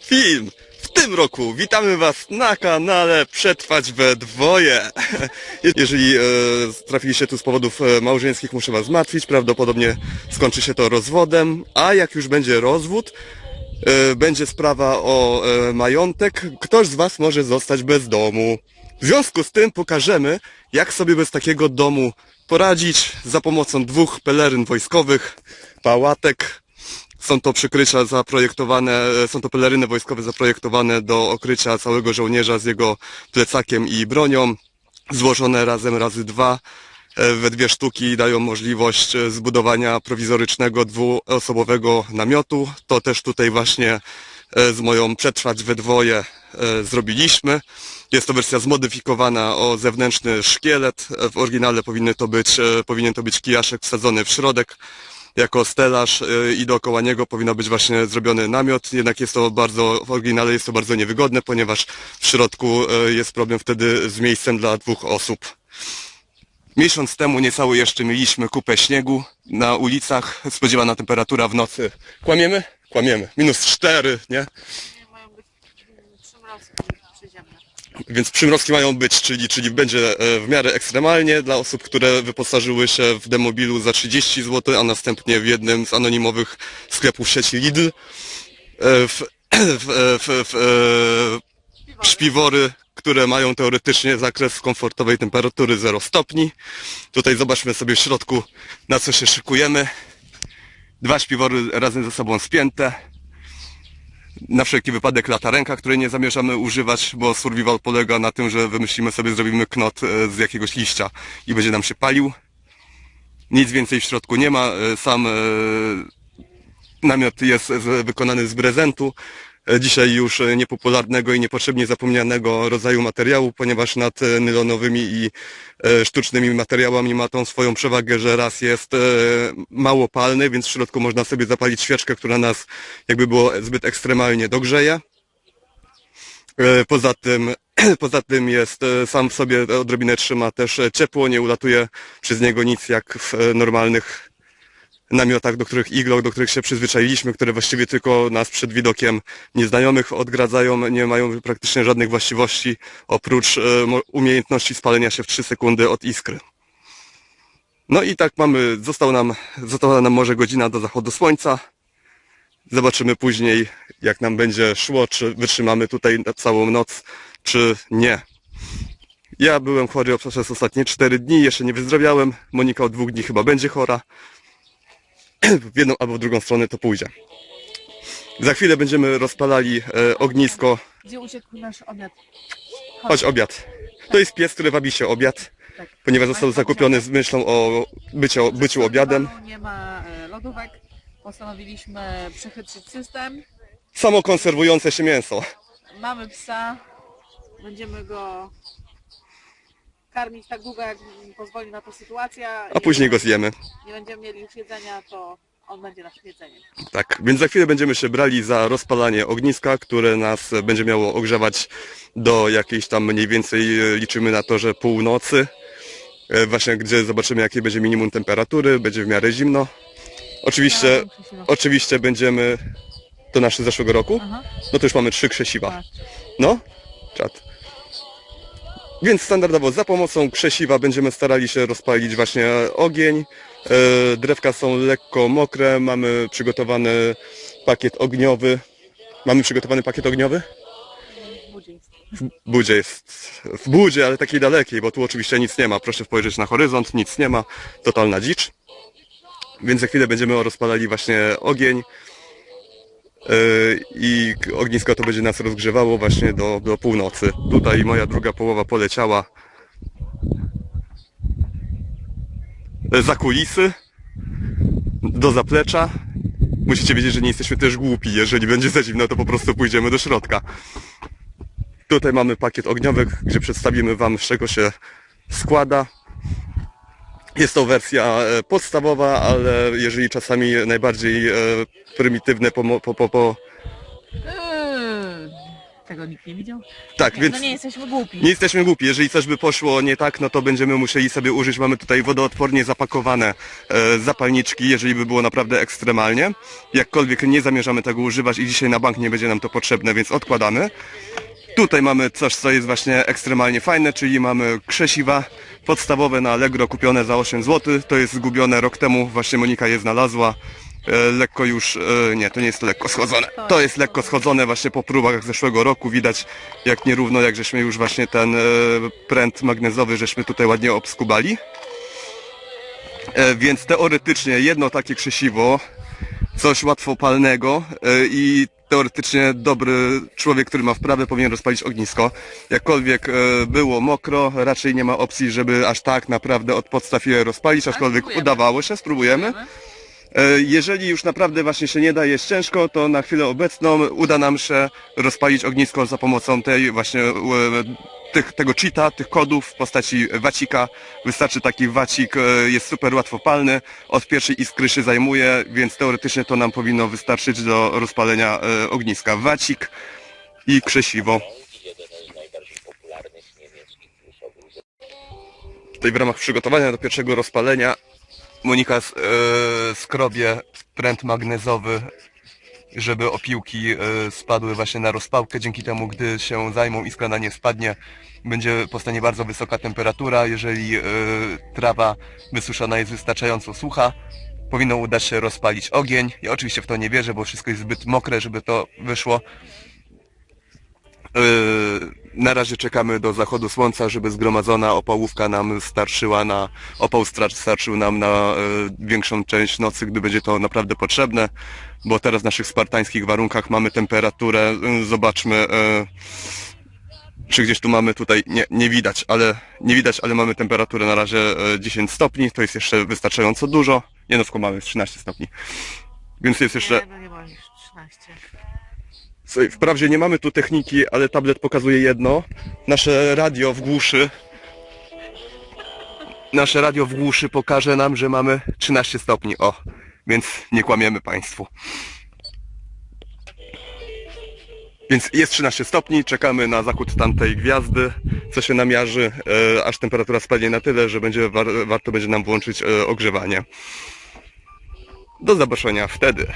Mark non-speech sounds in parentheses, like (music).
Film! W tym roku witamy Was na kanale Przetrwać we dwoje. (laughs) Jeżeli e, trafiliście tu z powodów e, małżeńskich, muszę Was zmartwić. Prawdopodobnie skończy się to rozwodem, a jak już będzie rozwód, e, będzie sprawa o e, majątek, ktoś z Was może zostać bez domu. W związku z tym pokażemy, jak sobie bez takiego domu poradzić za pomocą dwóch peleryn wojskowych, pałatek, są to przykrycia zaprojektowane, e, są to peleryny wojskowe zaprojektowane do okrycia całego żołnierza z jego plecakiem i bronią, złożone razem razy dwa e, we dwie sztuki dają możliwość e, zbudowania prowizorycznego dwuosobowego namiotu. To też tutaj właśnie z moją przetrwać we dwoje zrobiliśmy. Jest to wersja zmodyfikowana o zewnętrzny szkielet. W oryginale powinny to być, powinien to być kijaszek wsadzony w środek jako stelaż y, i dookoła niego powinno być właśnie zrobiony namiot, jednak jest to bardzo, w oryginale jest to bardzo niewygodne, ponieważ w środku y, jest problem wtedy z miejscem dla dwóch osób. Miesiąc temu niecałe jeszcze mieliśmy kupę śniegu na ulicach, spodziewana temperatura w nocy. Kłamiemy? Kłamiemy. Minus cztery, nie? Nie mają być mm, przymrozki przyziemne. Więc przymrozki mają być, czyli, czyli będzie e, w miarę ekstremalnie dla osób, które wyposażyły się w demobilu za 30 zł, a następnie w jednym z anonimowych sklepów sieci Lidl e, w, (clears throat) w, e, w, w, e, szpiwory, które mają teoretycznie zakres komfortowej temperatury 0 stopni. Tutaj zobaczmy sobie w środku, na co się szykujemy. Dwa śpiwory razem ze sobą spięte na wszelki wypadek lata ręka, której nie zamierzamy używać, bo survival polega na tym, że wymyślimy sobie, zrobimy knot e, z jakiegoś liścia i będzie nam się palił. Nic więcej w środku nie ma. e, Sam e, namiot jest wykonany z prezentu. Dzisiaj już niepopularnego i niepotrzebnie zapomnianego rodzaju materiału, ponieważ nad e, nylonowymi i e, sztucznymi materiałami ma tą swoją przewagę, że raz jest e, mało palny, więc w środku można sobie zapalić świeczkę, która nas jakby było zbyt ekstremalnie dogrzeje. Poza tym, (clears throat) poza tym jest sam w sobie odrobinę trzyma też ciepło, nie ulatuje przez niego nic jak w normalnych namiotach, do których iglok, do których się przyzwyczailiśmy, które właściwie tylko nas przed widokiem nieznajomych odgradzają, nie mają praktycznie żadnych właściwości oprócz e, umiejętności spalenia się w 3 sekundy od iskry. No i tak mamy, został nam, została nam może godzina do zachodu słońca. Zobaczymy później, jak nam będzie szło, czy wytrzymamy tutaj na całą noc, czy nie. Ja byłem chory przez ostatnie 4 dni, jeszcze nie wyzdrowiałem. Monika od dwóch dni chyba będzie chora. W jedną albo w drugą stronę to pójdzie. Za chwilę będziemy rozpalali e, ognisko. Gdzie uciekł nasz obiad? Chodź obiad. To jest pies, który wabi się obiad, Tak. ponieważ został zakupiony z myślą o byciu, byciu obiadem. Nie ma e, lodówek. Postanowiliśmy przechytrzyć system. Samo konserwujące się mięso. Mamy psa. Będziemy go karmić tak długo, jak pozwoli na to sytuacja. A później go zjemy. Nie będziemy mieli już jedzenia, to on będzie naszym jedzeniem. Tak, więc za chwilę będziemy się brali za rozpalanie ogniska, które nas będzie miało ogrzewać do jakiejś tam mniej więcej e, liczymy na to, że północy. E, Właśnie gdzie zobaczymy jakie będzie minimum temperatury, będzie w miarę zimno. Oczywiście, oczywiście będziemy. To nasze z zeszłego roku? Aha. No to już mamy trzy krzesiwa. No, czat. Więc standardowo za pomocą krzesiwa będziemy starali się rozpalić właśnie ogień. E, Drewka są lekko mokre, mamy przygotowany pakiet ogniowy. Mamy przygotowany pakiet ogniowy? W budzie jest. W budzie jest. W budzie, ale takiej dalekiej, bo tu oczywiście nic nie ma. Proszę spojrzeć na horyzont, nic nie ma. Totalna dzicz. Więc za chwilę będziemy rozpalali właśnie ogień. Yy, I ognisko to będzie nas rozgrzewało właśnie do, do północy. Tutaj moja druga połowa poleciała e, za kulisy, do zaplecza. Musicie wiedzieć, że nie jesteśmy też głupi. Jeżeli będzie za zimno, to po prostu pójdziemy do środka. Tutaj mamy pakiet ogniowy, gdzie przedstawimy Wam z czego się składa. Jest to wersja e, podstawowa, ale jeżeli czasami najbardziej e, prymitywne pomo- po, po, po, Eee, Tego nikt nie widział? Tak, więc no nie jesteśmy głupi. nie jesteśmy głupi. Jeżeli coś by poszło nie tak, no to będziemy musieli sobie użyć. Mamy tutaj wodoodpornie zapakowane e, zapalniczki, jeżeli by było naprawdę ekstremalnie. Jakkolwiek nie zamierzamy tego używać i dzisiaj na bank nie będzie nam to potrzebne, więc odkładamy. Tutaj mamy coś, co jest właśnie ekstremalnie fajne, czyli mamy krzesiwa podstawowe na Allegro kupione za 8 zł. To jest zgubione rok temu, właśnie Monika je znalazła. E, lekko już, e, nie, to nie jest to lekko schodzone. To jest lekko schodzone właśnie po próbach zeszłego roku. Widać jak nierówno, jak żeśmy już właśnie ten e, pręt magnezowy, żeśmy tutaj ładnie obskubali. E, więc teoretycznie jedno takie krzesiwo, coś łatwopalnego e, i teoretycznie dobry człowiek, który ma wprawę, powinien rozpalić ognisko. Jakkolwiek e, było mokro, raczej nie ma opcji, żeby aż tak naprawdę od podstaw je rozpalić, aczkolwiek udawało się, spróbujemy. E, Jeżeli już naprawdę właśnie się nie da, jest ciężko, to na chwilę obecną uda nam się rozpalić ognisko za pomocą tej właśnie e, tych, tego cheata, tych kodów w postaci wacika. Wystarczy taki wacik, e, jest super łatwopalny, od pierwszej iskry się zajmuje, więc teoretycznie to nam powinno wystarczyć do rozpalenia ogniska. Wacik i krzesiwo. Tutaj w ramach przygotowania do pierwszego rozpalenia Monika e, skrobie pręt magnezowy, żeby opiłki e, spadły właśnie na rozpałkę. Dzięki temu, gdy się zajmą, iskra na nie spadnie, będzie powstanie bardzo wysoka temperatura. Jeżeli e, trawa wysuszona jest wystarczająco sucha, powinno udać się rozpalić ogień. Ja oczywiście w to nie wierzę, bo wszystko jest zbyt mokre, żeby to wyszło. Na razie czekamy do zachodu słońca, żeby zgromadzona opałówka nam starszyła na, opał starczył nam na yy, większą część nocy, gdy będzie to naprawdę potrzebne, bo teraz w naszych spartańskich warunkach mamy temperaturę, yy, zobaczmy, yy, czy gdzieś tu mamy tutaj, nie, nie widać, ale nie widać, ale mamy temperaturę na razie yy, 10 stopni, to jest jeszcze wystarczająco dużo, nie no jest 13 stopni, więc jest jeszcze... Nie, no nie ma już 13. Wprawdzie nie mamy tu techniki, ale tablet pokazuje jedno. Nasze radio w głuszy. Nasze radio w głuszy pokaże nam, że mamy 13 stopni. O, więc nie kłamiemy Państwu. Więc jest 13 stopni, czekamy na zachód tamtej gwiazdy, co się namiarzy, e, aż temperatura spadnie na tyle, że będzie war, warto będzie nam włączyć e, ogrzewanie. Do zobaczenia wtedy.